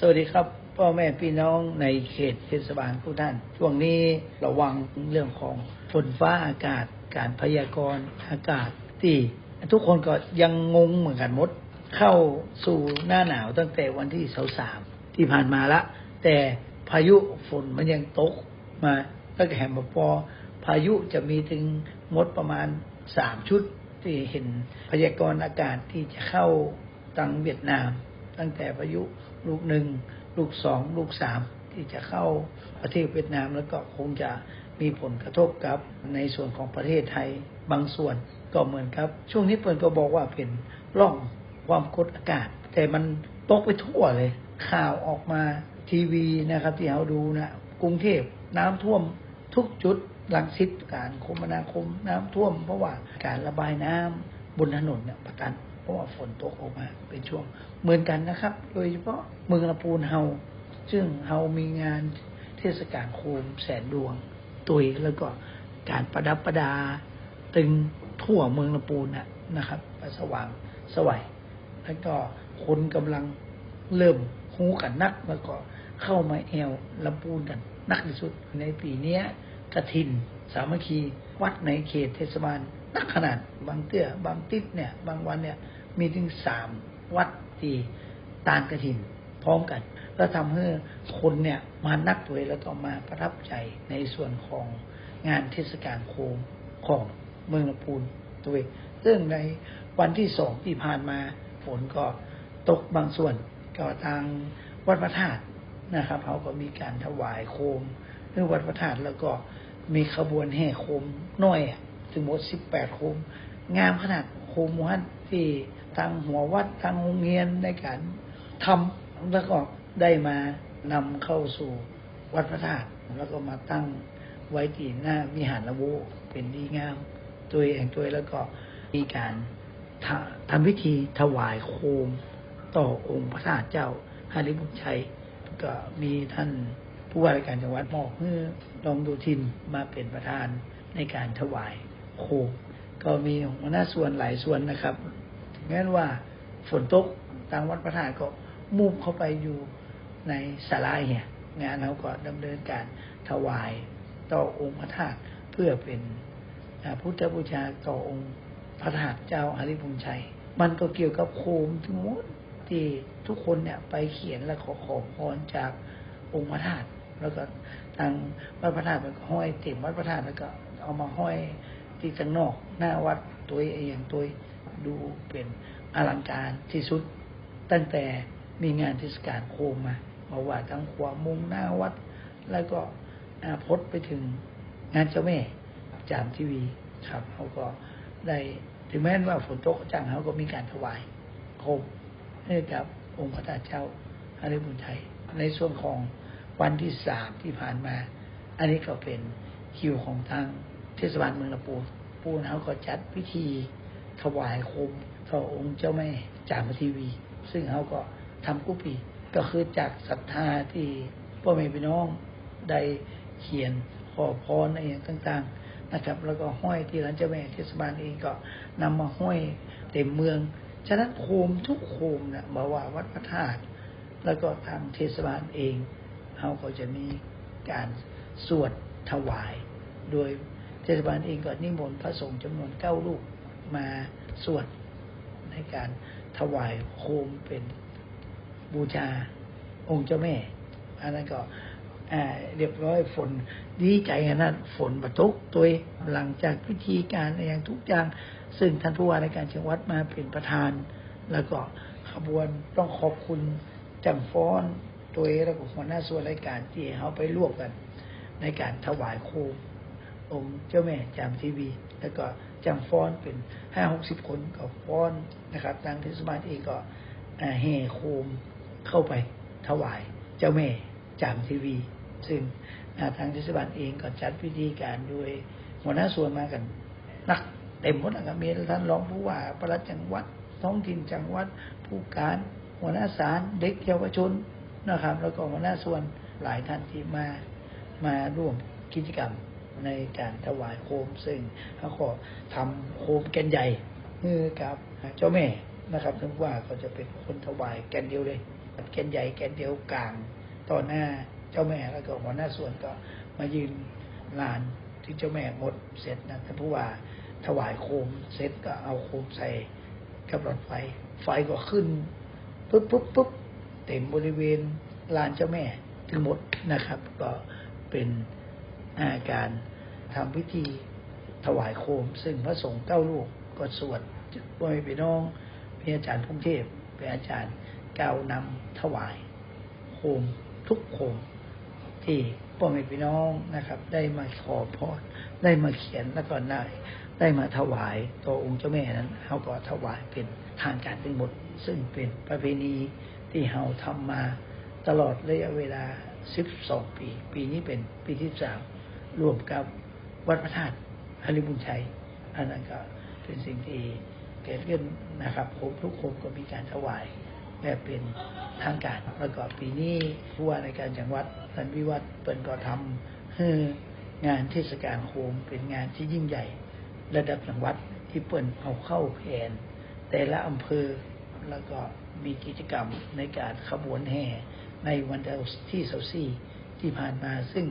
สวัสดีครับพ่อแม่พี่น้องในเขตเทศบาลทุกท่าน ช่วงนี้ระวังเรื่องของฝนฟ้าอากาศ การพยากรณ์อากาศที่ทุกคนก็ยังงงเหมือนกันหมด เข้าสู่หน้าหนาวตั้งแต่วันที่สามที่ผ่านมาละ แต่พายุฝนมันยังตกมาตั้งแต่แหมพอพายุจะมีถึงมดประมาณสามชุดที่เห็นพยากรณ์อากาศที่จะเข้าตังเวียดนาม ตั้งแต่พายุ ลูกหนึ่ง ลูกสอง ลูกสามที่จะเข้าประเทศเวียดนามแล้วก็คงจะมีผลกระทบกับในส่วนของประเทศไทยบางส่วนก็เหมือนครับ ช่วงนี้เปิ่นก็บอกว่าเป็นร่องความกดอากาศ แต่มันตกไปทั่วเลย ข่าวออกมาทีวีนะครับ ที่เราดูนะกรุงเทพน้ำท่วมทุกจุดลังสิตการคมนาคมน้ำท่วม เพราะว่าการระบายน้ำบนถนนเนี่ยประกัน ราะว่าฝนตกออกมาเป็นช่วงเหมือนกันนะครับ โดยเฉพาะเมืองลำพูนเฮาซึ่งเฮามีงานเทศกาลโคมแสนดวง ตุยแล้วก็การประดับประดา ตึงทั่วเมืองลำพูนนะนะครับสว่างสวัยแล้วก็คนกำลังเริ่มหูกันนักแล้วก็เข้ามาแอวลำพูนกันนักที่สุดในปีเนี้ยกระถิน สามัคคี วัดในเขตเทศบาลนักขนาดบางเตื้อบางติดเนี่ย บางวันเนี่ย มีถึงสามวัดที่ตานกระถินพร้อมกันแล้วทำให้คนเนี่ยมานักเลยแล้วก็มาประทับใจในส่วนของงานเทศกาลโคมของเมืองลำพูนตัวเองซึ่งในวันที่สองที่ผ่านมาฝนก็ตกบางส่วนก็ทางวัดพระธาตุนะครับเขาก็มีการถวายโคมเรื่องวัดพระธาตุแล้วก็มีขบวนแห่โคมน้อยถึงหมดสิบแปดโคม งามขนาด คมวัดที่ทางหัววัดทางโรงเรียนในการทำแล้วก็ได้มานำเข้าสู่วัดพระธาตุแล้วก็มาตั้งไว้ที่หน้าวิหารละโวเป็นดีงามตัวเองตัวแล้วก็มีการทำพิธีถวายโคมต่อองค์พระธาตุเจ้าฮาริบุญชัย ก็มีท่านผู้ว่าราชการจังหวัดมอบให้รองดูทินมาเป็นประธานในการถวายโคม ก็มีหัวหน้าส่วนหลายส่วนนะครับถึงแม้ว่าฝนตกทางวัดพระธาตุก็มุ่งเข้าไปอยู่ในศาลาเนี่ยงานเขาก็ดำเนินการถวายต่อองค์พระธาตุเพื่อเป็นพุทธบูชาต่อองค์พระธาตุเจ้าอาริพุนชัย มันก็เกี่ยวกับโคมทั้งหมดที่ทุกคนเนี่ยไปเขียนและขอขอพรจากองค์พระธาตุแล้วก็ทางวัดพระธาตุมันก็ห้อยเต็มวัดพระธาตุแล้วก็เอามาห้อยที่ข้างนอก หน้าวัดตัวเองตัวดูเป็นอลังการที่สุด ตั้งแต่มีงานเทศกาลโคมมามาว่าทั้งขวามุงหน้าวัด แล้วก็อาพดไปถึงงานเจ้าแม่จามทีวีครับเขาก็ได้ถึงแม้ว่าฝนตกจังเขาก็มีการถวายโคมให้กับองค์พระธาตุเจ้าอาริบุญชัยในส่วนของวันที่สามที่ผ่านมา อันนี้ก็เป็นคิวของทางเทศบาลเมืองลำปูน ปูนเขาก็จัดพิธีถวายโคมต่อองค์เจ้าแม่จามทีวี ซึ่งเขาก็ทำกุปีก็คือจากศรัทธาที่พ่อแม่พี่น้องได้เขียนขอพรอะไรอย่างต่างๆนะครับ แล้วก็ห้อยที่ร้านเจ้าแม่เทศบาลเองก็นำมาห้อยเต็มเมือง ฉะนั้นโคมทุกโคมนะมาว่าวัดพระธาตุแล้วก็ทางเทศบาลเองเขาก็จะมีการสวดถวาย โดย ทศบาลเองก็นิมนต์พระสงฆ์จำนวนเก้ารูปมาสวดในการถวายโคมเป็นบูชาองค์เจ้าแม่ อันนั้นก็อ่าเรียบร้อยฝนดีใจนะฝนประตกตัวหลังจากพิธีการอย่างทุกอย่าง ซึ่งท่านผู้ว่าราชการจังหวัดมาเป็นประธาน แล้วก็ขบวนต้องขอบคุณจังฟ้อนตัวแล้วก็หัวหน้าส่วนรายการที่เขาไปร่วมกัน ในการถวายโคม องค์เจ้าแม่จามทีวี แล้วก็จังฟ้อนเป็นห้าหกสิบคนก็ฟ้อนนะครับทางเทศบาลเองก็แห่โคมเข้าไปถวายเจ้าแม่จามทีวี ซึ่งทางเทศบาลเองก็จัดพิธีการโดยหัวหน้าส่วนมากันนักเต็มหมดนะครับมีท่านรองผู้ว่าประหลัดจังหวัดท้องถิ่นจังหวัดผู้การหัวหน้าศาลเด็กเยาวชนนะครับ แล้วก็หัวหน้าส่วนหลายท่านที่มามาร่วมกิจกรรม ในการถวายโคมซึ่งเขาก็ทำโคมแกนใหญ่มือกับเจ้าแม่นะครับถึงว่าก็จะเป็นคนถวายแกนเดียวเลยแกนใหญ่แกนเดียวกลางต่อหน้าเจ้าแม่แล้วก็หัวหน้าส่วนก็มายืนลานที่เจ้าแม่หมดเสร็จนะท่านผู้ว่าถวายโคมเสร็จก็เอาโคมใส่กับหลอดไฟ ไฟก็ขึ้นปุ๊บปุ๊บปุ๊บเต็มบริเวณลานเจ้าแม่ทั้งหมดนะครับ ก็เป็น การทำพิธีถวายโคม ซึ่งพระสงฆ์เก้าลูกก็สวดบอยพี่น้องพี่อาจารย์พุ่งเทพเป็นอาจารย์กล่าวนำถวายโคมทุกโคมที่พ่อแม่พี่น้องนะครับ ได้มาขอพรได้มาเขียนแล้วก็ได้ได้มาถวายต่อองค์เจ้าแม่นั้นเขาก็ถวายเป็นทางการทั้งหมด ซึ่งเป็นประเพณีที่เราทำมาตลอดระยะเวลา 12 ปี ปีนี้เป็นปีที่สาม รวมกับวัดพระธาตุฮริบุญชัยอันนั้นก็เป็นสิ่งที่เกิดขึ้นนะครับผมทุกคนก็มีการถวายแบบเป็นทางการแล้วก็ปีนี้ผู้ว่าในการจังหวัดท่านวิวัฒน์เปิ่นก็ทำให้งานเทศกาลโคมเป็นงานที่ยิ่งใหญ่ ระดับจังหวัดที่เปิ่นเอาเข้าแผนแต่ละอำเภอแล้วก็มีกิจกรรมในการขบวนแห่ในวันที่เสาสี่ที่ผ่านมาซึ่ง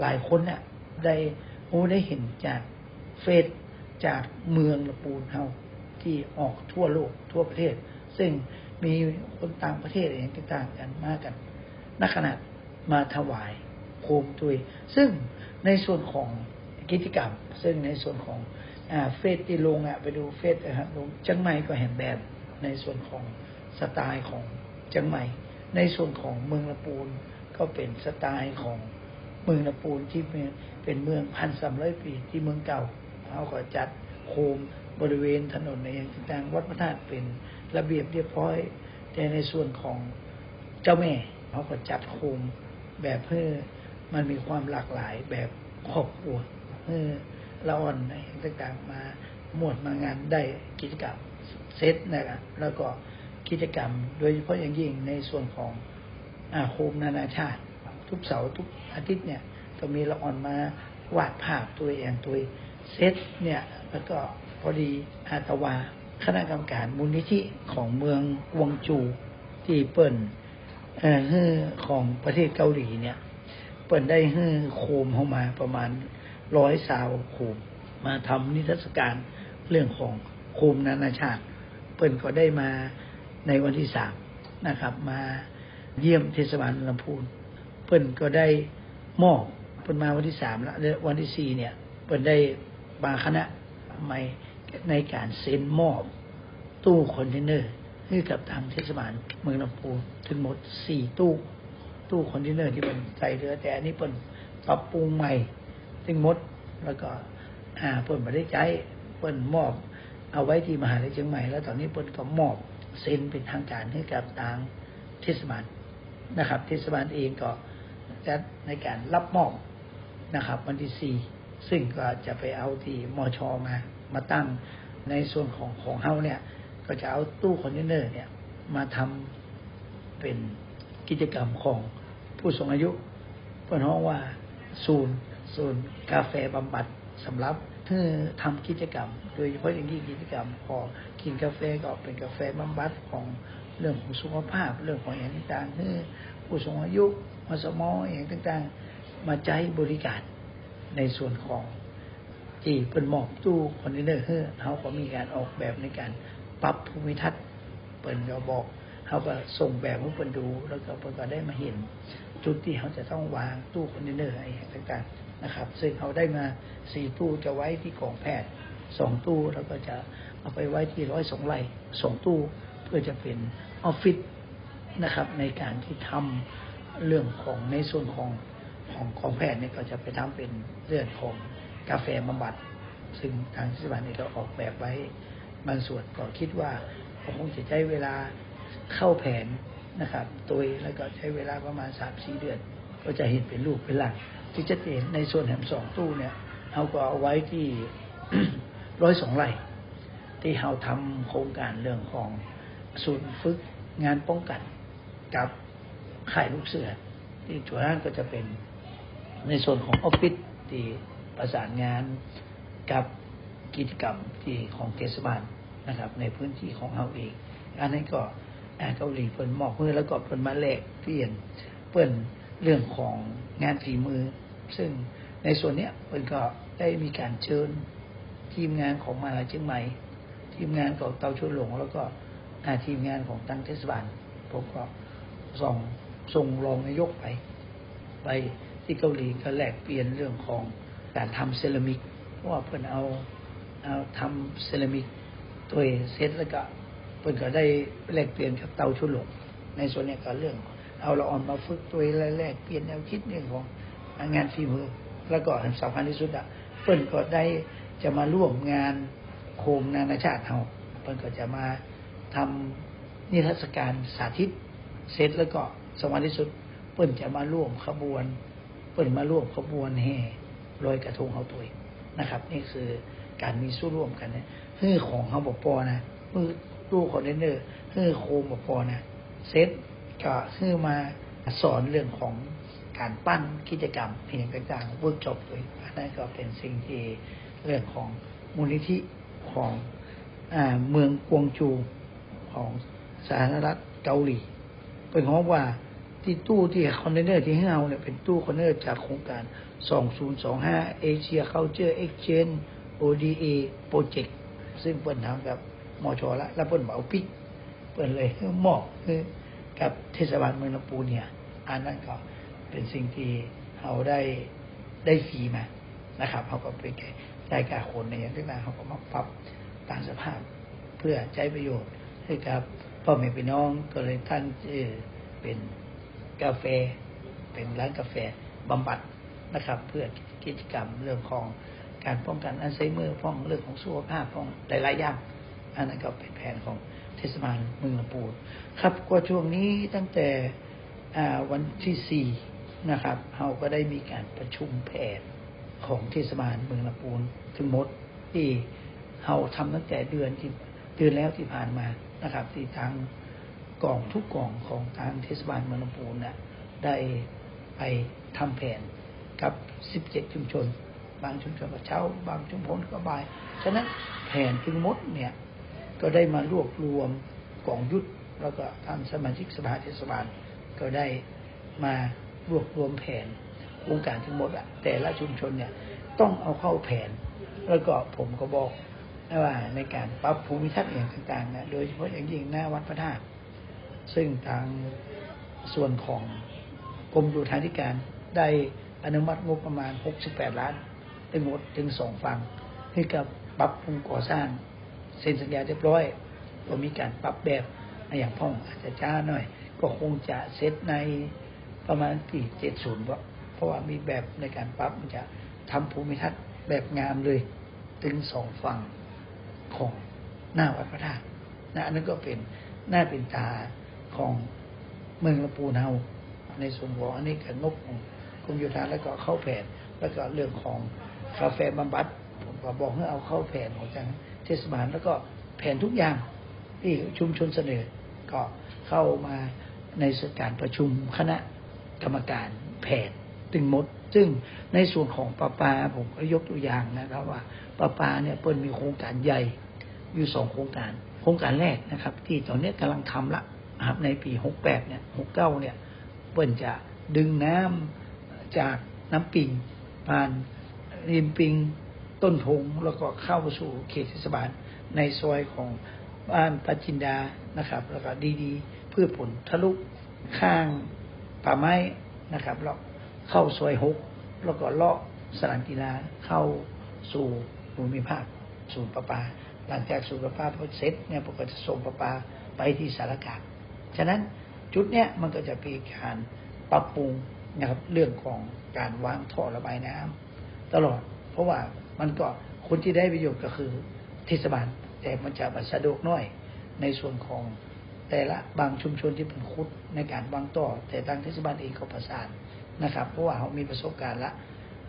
หลายคนน่ะได้โอ้ได้เห็นจากเฟซจากเมืองละปูนเฮาที่ออกทั่วโลกทั่วประเทศ ซึ่งมีคนต่างประเทศเองต่างกันมากกันนักขนาดมาถวายโคมตุย ซึ่งในส่วนของกิจกรรม ซึ่งในส่วนของอเฟสที่ลงอะไปดูเฟสนะครับลงจังไม่ก็เห็นแบบในส่วนของสไตล์ของจังไม่ ในส่วนของเมืองละปูนก็เป็นสไตล์ของ เมืองละปูนที่เป็นเมืองพันสามร้อยปีที่เมืองเก่าเขาก็จัดโคมบริเวณถนนในอย่างต่างๆวัดพระธาตุเป็นระเบียบเรียบร้อย แต่ในส่วนของเจ้าแม่เขาก็จัดโคมแบบเพื่อมันมีความหลากหลายแบบครอบครัวเพื่อละอ่อนในต่างๆมาหมวดมางานได้กิจกรรมเซตนะครับแล้วก็กิจกรรม โดยเฉพาะอย่างยิ่งในส่วนของอาโคมนานาชาติ ทุกเสาร์ทุกอาทิตย์เนี่ยก็มีละอ่อนมาวาดภาพตัวเองตัวเซตเนี่ยแล้วก็พอดีอาตวาคณะกรรมการมูลนิธิของเมืองวงจูที่เปิ่นเอ่อฮือของประเทศเกาหลีเนี่ย เปิ่นได้ฮือโคมเข้ามาประมาณร้อยสาวโคม มาทำนิทรรศการเรื่องของโคมนานาชาติ เปิ่นก็ได้มาในวันที่สามนะครับ มาเยี่ยมเทศบาลลำพูน เปิ่นก็ได้มอบเปิ่นมาวันที่สามแล้ววันที่สี่เนี่ยเปิ่นได้บาคณะไม่ในการเซ็นมอบตู้คอนเทนเนอร์ให้กับทางเทศบาลเมืองลำพูนถึงหมดสี่ตู้ ตู้คอนเทนเนอร์ที่เป็นใส่เรือแต่อันนี้เปิ่นปรับปรุงใหม่ถึงหมดแล้วก็อ่าเปิ่นมาได้ใช้เปิ่นมอบ เอาไว้ที่มหาลัยเชียงใหม่แล้วตอนนี้เปิ่นก็มอบเซ็นเป็นทางการให้กับทางเทศบาลนะครับ เทศบาลเองก็ จะในการรับมอบนะครับ วันที่สี่ซึ่งก็จะไปเอาที่มอชมา มาตั้งในส่วนของของเฮาเนี่ย ก็จะเอาตู้คอนเทนเนอร์เนี่ยมาทำเป็นกิจกรรมของผู้สูงอายุเพื่อนห้องว่าศูนย์ศูนย์กาแฟบำบัดสำหรับเพื่อทำกิจกรรม โดยเฉพาะอย่างยิ่งกิจกรรมพอกินกาแฟก็เป็นกาแฟบำบัดของเรื่องของสุขภาพ เรื่องของอย่างต่างๆเพื่อ ผู้สูงอายุมาสมออย่างต่างๆ มาใจบริการในส่วนของที่เป็นหมอบตู้คอนเทนเนอร์เฮ้อเขาก็มีการออกแบบในการปรับภูมิทัศน์เปิดก็บอกเขาก็ส่งแบบให้เปิดดูแล้วก็เปิดก็ได้มาเห็น จุดที่เขาจะต้องวางตู้คอนเทนเนอร์อะไรต่างๆนะครับ ซึ่งเขาได้มาสี่ตู้จะไว้ที่กองแพทย์สองตู้แล้วก็จะเอาไปไว้ที่ร้อยสองไร่สองตู้เพื่อจะเป็นออฟฟิศ นะครับ ในการที่ทำเรื่องของในส่วนของของของแพทย์เนี่ยก็จะไปทำเป็นเรื่องของกาแฟบำบัด ซึ่งทางเทศบาลเนี่ยก็ออกแบบไว้บางส่วนก็คิดว่าคงจะใช้เวลาเข้าแผนนะครับโดยแล้วก็ใช้เวลาประมาณสามสี่เดือน ก็จะเห็นเป็นรูปเป็นหลักที่จะเห็นในส่วนแหมสองตู้เนี่ยเราก็เอาไว้ที่ร้อยสองไร่ที่เราทำโครงการเรื่องของศูนย์ฝึกงานป้องกัน กับข่ายลูกเสือ ที่จุฬาก็จะเป็นในส่วนของออฟฟิศที่ประสานงานกับกิจกรรมที่ของเทศบาลนะครับ ในพื้นที่ของเราเอง อันนี้ก็แอ่าเกาหลีเปิ่นหมอกมือแล้วก็เปิ่นมาแลกเปลี่ยนเปิ่นเรื่องของงานฝีมือ ซึ่งในส่วนเนี้ยเปิ่นก็ได้มีการเชิญทีมงานของมาลัยเชียงใหม่ ทีมงานของเตาชุนหลง แล้วก็ทีมงานของตั้งเทศบาลผมก็ ส่งส่งรองนายกไป ไปที่เกาหลีก็แลกเปลี่ยนเรื่องของการทำเซรามิกเพราะว่าเพิ่นเอาเอาทำเซรามิกตัวเองเสร็จแล้วก็เพิ่นก็ได้แลกเปลี่ยนกับเตาชุลงในส่วนเนี้ยก็เรื่อง เอาละอ่อนมาฝึกตัวแลกเปลี่ยนแนวคิดเรื่องของงานฝีมือแล้วก็อันสำคัญที่สุดอะเพิ่นก็ได้จะมาร่วมงานโคมนานาชาติเฮาเพิ่นก็จะมาทำนิทรรศการสาธิต เสร็จแล้วก็สำคัญที่สุด เปิ้นจะมาร่วมขบวน เปิ้นมาร่วมขบวนแห่ลอยกระทงเฮาตัวเองนะครับ นี่คือการมีสู้ร่วมกันเนี่ยฮือของเฮาบ่พอนะมือตู้คอนเทนเนอร์ฮือโคมบ่พอนะเซตก็ฮือมาสอนเรื่องของการปั้นกิจกรรมเพียงต่างๆเวิร์กช็อปตัวเองอันนั้นก็เป็นสิ่งที่เรื่องของมูลนิธิของอเมืองกวงจูของสาธารณรัฐเกาหลี เป็นของว่าที่ตู้ที่คอนเทนเนอร์ที่ให้เราเนี่ยเป็นตู้คอนเทนเนอร์จากโครงการ 2025 Asia Culture Exchange ODA Project ซึ่งเปิดทำกับมอชอละแล้วเปิดเอาปิกเปิดเลยมอบให้กับเทศบาลเมืองลำพูนเนี่ยอันนั้นก็เป็นสิ่งที่เราได้ได้ฟรีมานะครับเขาก็ไปใจายการคนในอย่างที่นั้นเขาก็มาปรับตามสภาพ เพื่อใช้ประโยชน์ให้กับ พ่อแม่พี่น้องก็เลยท่านเออเป็นกาแฟ เป็นร้านกาแฟบำบัดนะครับ เพื่อกิจกรรมเรื่องของการป้องกันอัลไซเมอร์ป้องเรื่องของสุขภาพป้องหลายๆอย่างอันนั้นก็เป็นแผนของเทศบาลเมืองลำพูนครับก็ช่วงนี้ตั้งแต่วันที่สี่นะครับเราก็ได้มีการประชุมแผนของเทศบาลเมืองลำพูนทั้งหมดที่เราทำตั้งแต่เดือนที่เดือนแล้วที่ผ่านมา นะครับที่ทางกล่องทุกกล่องของทางเทศบาลเมืองลนน่ะได้ไปทำแผนกับ 17 ชุมชน บางชุมชนก็เช้า บางชุมชนก็บ่าย ฉะนั้นแผนทั้งหมดเนี่ยก็ได้มารวบรวมกล่องยุทธแล้วก็ท่านสมาชิกสภาเทศบาลก็ได้มารวบรวมแผนโครงการทั้งหมดอะแต่ละชุมชนเนี่ยต้องเอาเข้าแผน แล้วก็ผมก็บอก ว่าในการปรับภูมิทัศน์อย่างต่างๆนะโดยเฉพาะอย่างยิ่งหน้าวัดพระธาตุซึ่งทางส่วนของกรมดูทาธิการได้อนุมัติงบประมาณ 68 ล้านถึงหมดถึงสองฝั่งให้กับปรับปรุงก่อสร้างเซ็นสัญญาเรียบร้อยก็มีการปรับแบบอย่างพ่องอาจจะช้าหน่อย ก็คงจะเสร็จในประมาณปีเจ็ดศูนย์เพราะว่ามีแบบในการปรับมันจะทำภูมิทัศน์แบบงามเลย ถึงสองฝั่ง ของหน้าวัดพระธาตุนะอันนั้นก็เป็นหน้าเป็นตาของเมืองลำพูนเฮาในส่วนของอันนี้กับงบของกรมโยธาแล้วก็เข้าแผนแล้วก็เรื่องของกาแฟบำบัดผมก็บอกให้เอาเข้าแผนของทางเทศบาลแล้วก็แผนทุกอย่างที่ชุมชนเสนอ ก็เข้ามาในสการประชุมคณะกรรมการแผนตึงมด ซึ่งในส่วนของประปาผมก็ยกตัวอย่างนะครับว่าประปาเนี่ยเปิ้ลมีโครงการใหญ่ อยู่สองโครงการ โครงการแรกนะครับ ที่ตอนนี้กำลังทำละครับในปีหกแปดเนี่ยหกเก้าเนี่ยเปิ้ลจะดึงน้ำจากน้ำปิงผ่านริมปิงต้นทงแล้วก็เข้าสู่เขตเทศบาลในซอยของบ้านปัจจินดานะครับ แล้วก็ดีๆพืชผลทะลุข้างป่าไม้นะครับแล้วเข้าซอยหกแล้วก็เลาะสนามกีฬาเข้าสู่ภูมิภาคศูนย์ประปา หลังจากศูนย์ประปาพอเสร็จเนี่ยผมก็จะส่งประปาไปที่สารกลางฉะนั้นจุดเนี้ยมันก็จะเป็นการปรับปรุงนะครับเรื่องของการวางท่อระบายน้ำตลอด เพราะว่ามันก็คนที่ได้ประโยชน์ก็คือเทศบาลแต่มันจะบัสะดวกน้อยในส่วนของแต่ละบางชุมชนที่เป็นคุดในการวางต่อ แต่ทางเทศบาลเองก็ประสานนะครับ เพราะว่าเขามีประสบการณ์ละ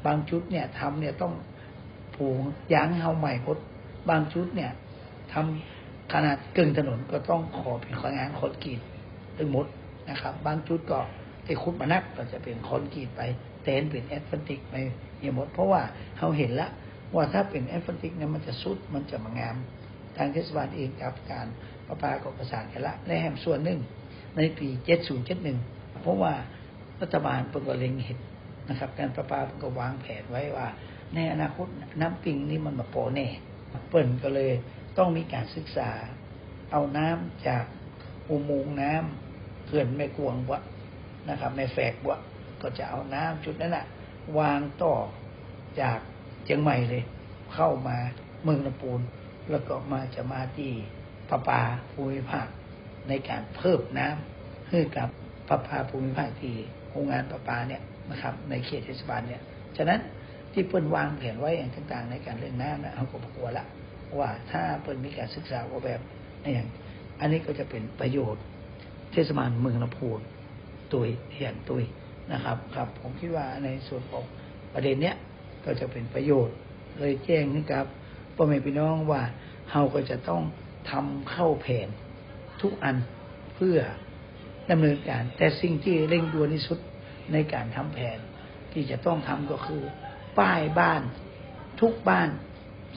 บางชุดเนี่ยทำเนี่ยต้องผูกยางเฮาใหม่พด บางชุดเนี่ยทำขนาดกึ่งถนนก็ต้องขอเป็นของานคอนกรีตทั้งหมดนะครับ บางชุดก็ที่คุดมานักก็จะเป็นคอนกรีตไปแต่เห็นเป็นแอสฟันติกไปอย่างหมด เพราะว่าเขาเห็นละว่าถ้าเป็นแอสฟันติกเนี่ยมันจะสุดมันจะมางาม ทางเทศบาลเองกับการประปาก็ประสานกันละและแหมส่วนหนึ่งในปี7071 เพราะว่ารัฐบาลเพิ่งก็เล็งเห็นนะครับ การประปาเพิ่งก็วางแผนไว้ว่า ในอนาคตน้ำปิงนี่มันมาโปแน่ เปิ่นก็เลยต้องมีการศึกษา เอาน้ำจากอุโมงค์น้ำเขื่อนแม่กวงวะนะครับแม่แฝกวะก็จะเอาน้ำจุดนั้นนะวางต่อจากเชียงใหม่เลย เข้ามาเมืองลำปูน แล้วก็มาจะมาที่ประปาภูมิภาคในการเพิ่มน้ำให้กับประปาภูมิภาคที่โรงงานประปาเนี่ยนะครับ ในเขตเทศบาลเนี่ยฉะนั้น ที่เปิ้นวางแผนไว้อย่างต่าง ๆ ในการเล่นน้ำนะเขาก็บอกว่าละว่าถ้าเปิ้นมีการศึกษาว่าแบบอย่างอันนี้ก็จะเป็นประโยชน์ เทศบาลเมืองลำพูนตุยเหียนตุยนะครับ ครับ ผมคิดว่าในส่วนของประเด็นเนี้ยก็จะเป็นประโยชน์ เลยแจ้งให้กับพ่อแม่พี่น้องว่าเราก็จะต้องทำเข้าแผนทุกอันเพื่อดำเนินการ แต่สิ่งที่เร่งด่วนที่สุดในการทำแผนที่จะต้องทำก็คือ ป้ายบ้านทุกบ้าน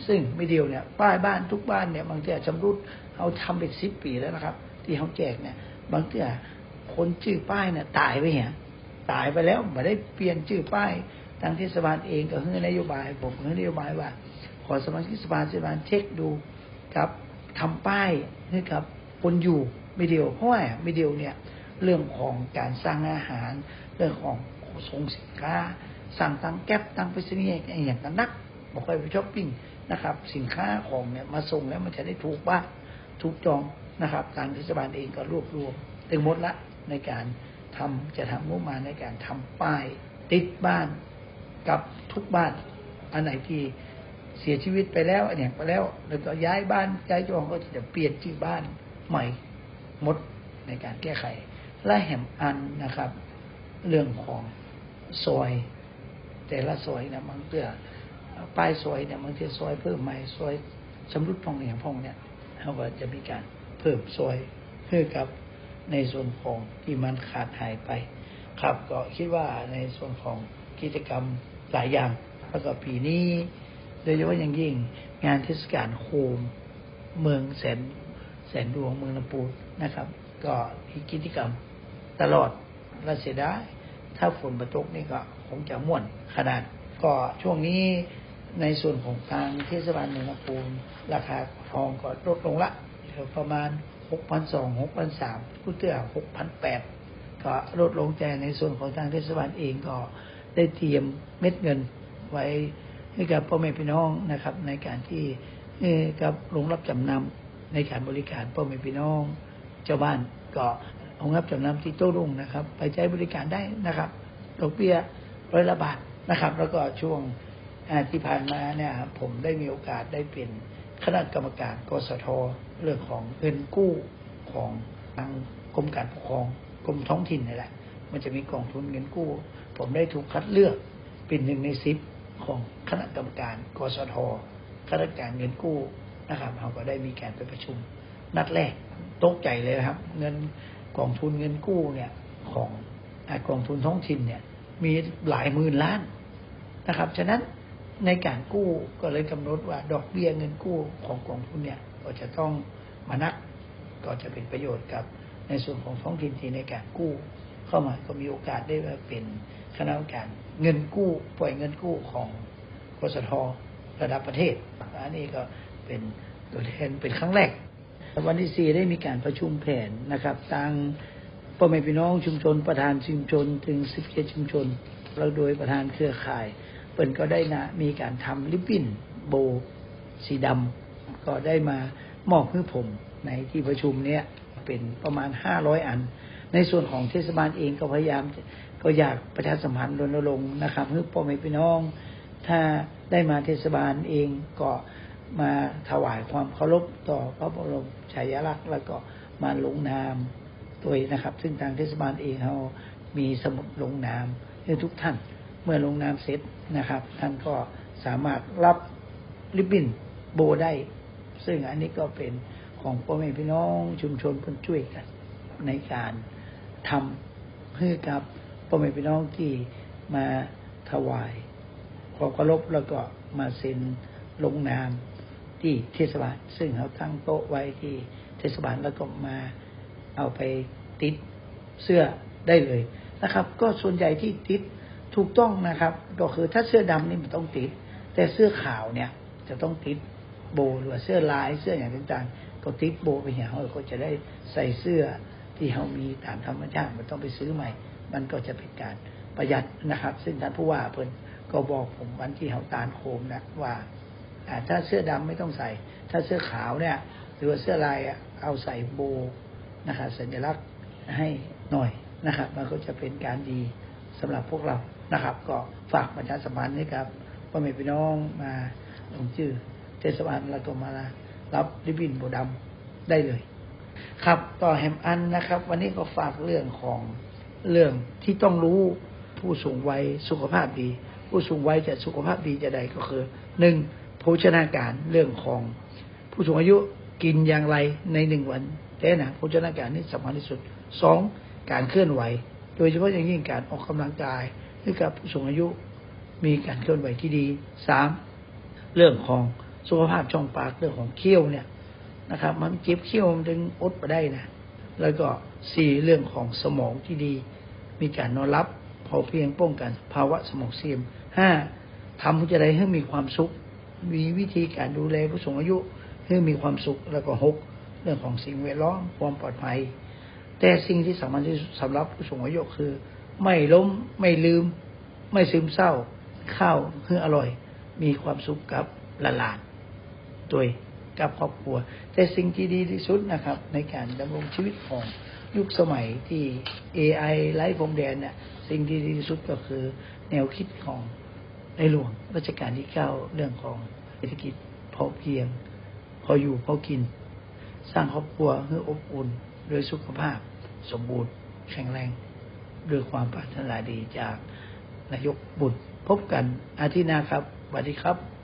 ซึ่งไม่เดียวเนี่ย ป้ายบ้านทุกบ้านเนี่ยบางทีชำรุดเขาทำเป็นสิบปีแล้วนะครับ ที่เขาแจกเนี่ย บางทีคนชื่อป้ายเนี่ยตายไปเหี่ยตายไปแล้วไม่ได้เปลี่ยนชื่อป้ายทางเทศบาลเองก็ให้นโยบาย ผมให้นโยบายว่า ขอสมาชิกเทศบาลเทศบาลเช็คดูกับทำป้ายให้กับคนอยู่ไม่เดียวเพราะว่าไม่เดียวเนี่ยเรื่องของการสร้างอาหาร เรื่องของส่งสินค้า สั่งตังแก๊ปตังไปรษณีย์อย่างกันนักบอกไปช้อปปิ้งนะครับ สินค้าของเนี่ยมาส่งแล้วมันจะได้ถูกบ้างถูกจองนะครับ ทางเทศบาลเองก็รวบรวมถึงหมดละในการทำจะทำงบมาในการทำป้ายติดบ้านกับทุกบ้านอันไหนที่เสียชีวิตไปแล้วอันนี้ไปแล้วแล้วก็ย้ายบ้านย้ายจองก็จะเปลี่ยนชื่อบ้านใหม่หมดในการแก้ไข และแหมอันนะครับ เรื่องของซอย แต่ละซอยเนี่ยบางเตื้อป้ายซอยเนี่ยบางทีซอยเพิ่มใหม่ซอยชำรุดพองอย่างพองเนี่ยเขาก็จะมีการเพิ่มซอยเพื่อกับในส่วนของที่มันขาดหายไป ครับก็คิดว่าในส่วนของกิจกรรมหลายอย่างแล้วก็ปีนี้โดยเฉพาะอย่างยิ่งงานเทศกาลโคมเมืองแสนแสนดวงเมืองลำพูนนะครับ ก็มีกิจกรรมตลอดและเสียดายถ้าฝนประตกนี่ก็คงจะม่วน ขนาดก็ช่วงนี้ในส่วนของทางเทศบาลเมืองลำพูนราคาทองก็ลดลงละเหลือประมาณหกพันสองหกพันสามกู้เตื้อหกพันแปดก็ลดลงแต่ในส่วนของทางเทศบาลเองก็ได้เตรียมเม็ดเงินไว้ให้กับพ่อแม่พี่น้องนะครับ ในการที่กับโรงรับจำนำในการบริการพ่อแม่พี่น้องเจ้าบ้านก็โรงรับจำนำที่โต้รุ่งนะครับ ไปใช้บริการได้นะครับดอกเบี้ยร้อยละบาท นะครับ แล้วก็ช่วงที่ผ่านมาเนี่ยผมได้มีโอกาสได้เป็นคณะกรรมการกสทเรื่องของเงินกู้ของทางกรมการปกครองกรมท้องถิ่นนี่แหละ มันจะมีกองทุนเงินกู้ ผมได้ถูกคัดเลือกเป็นหนึ่งในสิบของคณะกรรมการกสทคณะการเงินกู้นะครับเราก็ได้มีการไปประชุม นัดแรกตกใจเลยครับ เงินกองทุนเงินกู้เนี่ยของกองทุนท้องถิ่นเนี่ยมีหลายหมื่นล้าน นะครับ ฉะนั้นในการกู้ก็เลยกำหนดว่าดอกเบี้ยเงินกู้ของกองทุนเนี่ย ก็จะต้องมานักก็จะเป็นประโยชน์กับในส่วนของท้องถิ่นที่ในการกู้ เข้ามาก็มีโอกาสได้มาเป็นคณะกรรมการเงินกู้ปล่อยเงินกู้ของกสทระดับประเทศ อันนี้ก็เป็นตัวแทนเป็นครั้งแรก วันที่สี่ได้มีการประชุมแผนนะครับทางพ่อแม่พี่น้องชุมชน ประธานชุมชนถึงสิบเจ็ดชุมชนแล้วโดยประธานเครือข่าย เปิ่นก็ได้นะมีการทำลิปบิ้นโบสีดำก็ได้มามอบให้ผมในที่ประชุมเนี้ยเป็นประมาณห้าร้อยอัน ในส่วนของเทศบาลเองก็พยายามก็อยากประชาสัมพันธ์รณรงค์นะครับเพื่อพ่อแม่พี่น้อง ถ้าได้มาเทศบาลเองก็มาถวายความเคารพต่อพระบรมฉายาลักษณ์แล้วก็มาลงนามตัวนะครับ ซึ่งทางเทศบาลเองเขามีสมุดลงนามให้ทุกท่าน มื่อลงนามเสร็จนะครับ ท่านก็สามารถรับริบบิ้นโบได้ ซึ่งอันนี้ก็เป็นของพ่อแม่พี่น้องชุมชนเพื่อนช่วยกัน ในการทำเพื่อกับพ่อแม่พี่น้องที่มาถวายความเคารพแล้วก็มาเซ็นลงนามที่เทศบาล ซึ่งเขาตั้งโต๊ะไว้ที่เทศบาลแล้วก็มาเอาไปติดเสื้อได้เลยนะครับ ก็ส่วนใหญ่ที่ติด ถูกต้องนะครับ ก็คือถ้าเสื้อดำนี่มันต้องติด แต่เสื้อขาวเนี่ย จะต้องติดโบหรือว่าเสื้อลายเสื้ออย่างต่างๆ ก็ติดโบไปเหี่ยเขาก็จะได้ใส่เสื้อที่เขามีตามธรรมชาติมันต้องไปซื้อใหม่ มันก็จะเป็นการประหยัดนะครับ ซึ่งท่านผู้ว่าเพิ่นก็บอกผมวันที่เขาตานโคมนะว่าอ่าถ้าเสื้อดำไม่ต้องใส่ ถ้าเสื้อขาวเนี่ย หรือว่าเสื้อลายเอาใส่โบนะครับสัญลักษณ์ให้หน่อยนะครับ มันก็จะเป็นการดี สำหรับพวกเรานะครับ ก็ฝากประชาสัมพันธ์ให้ครับพ่อแม่พี่น้องมาลงชื่อเทศบาลล้วก็มารับริบบิ้นโบดำได้เลย ครับต่อแฮมอันนะครับ วันนี้ก็ฝากเรื่องของเรื่องที่ต้องรู้ผู้สูงวัยสุขภาพดี ผู้สูงวัยจะสุขภาพดีจะใดก็คือหนึ่งโภชนาการเรื่องของผู้สูงอายุกินอย่างไรในหนึ่งวันแต่นะโภชนาการนี่สำคัญที่สุดสองการเคลื่อนไหว โดยเฉพาะอย่างยิ่งการออกกำลังกายให้กับผู้สูงอายุมีการเคลื่อนไหวที่ดีสามเรื่องของสุขภาพช่องปากเรื่องของเคี้ยวเนี่ยนะครับ มันเจ็บเขี้ยวมันถึงอดไปได้นะแล้วก็สี่เรื่องของสมองที่ดี มีการนอนรับพอเพียงป้องกันภาวะสมองเสื่อมห้าทำผู้จะได้ให้มีความสุข มีวิธีการดูแลผู้สูงอายุให้มีความสุขแล้วก็หกเรื่องของสิ่งแวดล้อมความปลอดภัย แต่สิ่งที่สำคัญที่สุดสำหรับผู้สูงอายุคือ ไม่ล้มไม่ลืม ไม่ซึมเศร้า ข้าวคืออร่อย มีความสุขกับหลานๆตัวกับครอบครัว แต่สิ่งที่ดีที่สุดนะครับ ในการดำรงชีวิตของยุคสมัยที่ AI ไร้พรมแดนเนี่ยสิ่งที่ดีที่สุดก็คือ แนวคิดของในหลวงรัชกาลที่เก้าเรื่องของเศรษฐกิจพอเพียง พออยู่พอกิน สร้างครอบครัวให้อบอุ่น ด้วยสุขภาพสมบูรณ์แข็งแรง ด้วยความปรารถนาดีจากนายกบุตรพบกันอาทิตย์หน้าครับสวัสดีครับ